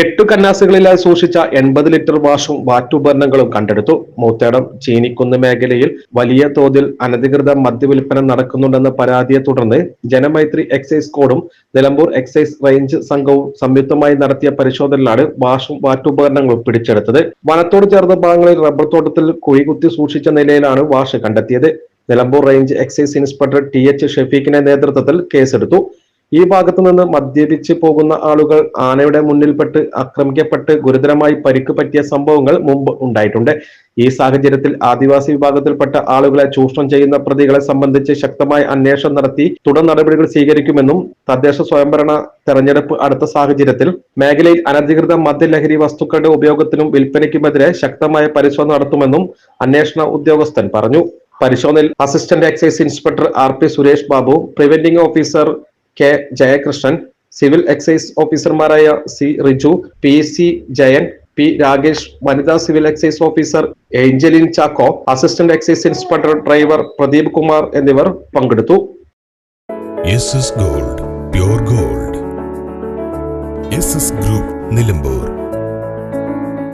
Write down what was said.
എട്ടു കന്നാസുകളിലായി സൂക്ഷിച്ച എൺപത് ലിറ്റർ വാഷും വാറ്റുപകരണങ്ങളും കണ്ടെടുത്തു. മൂത്തേടം ചീനിക്കുന്ന് മേഖലയിൽ വലിയ തോതിൽ അനധികൃത മദ്യവിൽപ്പന നടക്കുന്നുണ്ടെന്ന പരാതിയെ തുടർന്ന് ജനമൈത്രി എക്സൈസ് കോഡും നിലമ്പൂർ എക്സൈസ് റേഞ്ച് സംഘവും സംയുക്തമായി നടത്തിയ പരിശോധനയിലാണ് വാഷും വാറ്റുപകരണങ്ങളും പിടിച്ചെടുത്തത്. വനത്തോട് ചേർന്ന ഭാഗങ്ങളിൽ റബ്ബർ തോട്ടത്തിൽ കുഴികുത്തി സൂക്ഷിച്ച നിലയിലാണ് വാഷ് കണ്ടെത്തിയത്. Nilambur range excise inspector T H ഷെഫീഖിന്റെ നേതൃത്വത്തിൽ കേസെടുത്തു. ഈ ഭാഗത്തു നിന്ന് മദ്യപിച്ച് പോകുന്ന ആളുകൾ ആനയുടെ മുന്നിൽപ്പെട്ട് ആക്രമിക്കപ്പെട്ട് ഗുരുതരമായി പരിക്ക് പറ്റിയ സംഭവങ്ങൾ മുമ്പ് ഉണ്ടായിട്ടുണ്ട്. ഈ സാഹചര്യത്തിൽ ആദിവാസി വിഭാഗത്തിൽപ്പെട്ട ആളുകളെ ചൂഷണം ചെയ്യുന്ന പ്രതികളെ സംബന്ധിച്ച് ശക്തമായ അന്വേഷണം നടത്തി തുടർ നടപടികൾ സ്വീകരിക്കുമെന്നും തദ്ദേശ സ്വയംഭരണ തെരഞ്ഞെടുപ്പ് അടുത്ത സാഹചര്യത്തിൽ മേഖലയിൽ അനധികൃത മദ്യലഹരി വസ്തുക്കളുടെ ഉപയോഗത്തിനും വിൽപ്പനയ്ക്കുമെതിരെ ശക്തമായ പരിശോധന നടത്തുമെന്നും അന്വേഷണ ഉദ്യോഗസ്ഥൻ പറഞ്ഞു. പരിശോധനയിൽ assistant excise inspector R P Suresh Babu preventing officer K Jayakrishnan civil excise ഓഫീസർമാരായ C Riju P C Jayan P Rakesh വനിതാ civil excise officer Angeline Chacko assistant excise inspector driver Pradeep Kumar എന്നിവർ പങ്കെടുത്തു. Gold gold group Nilambur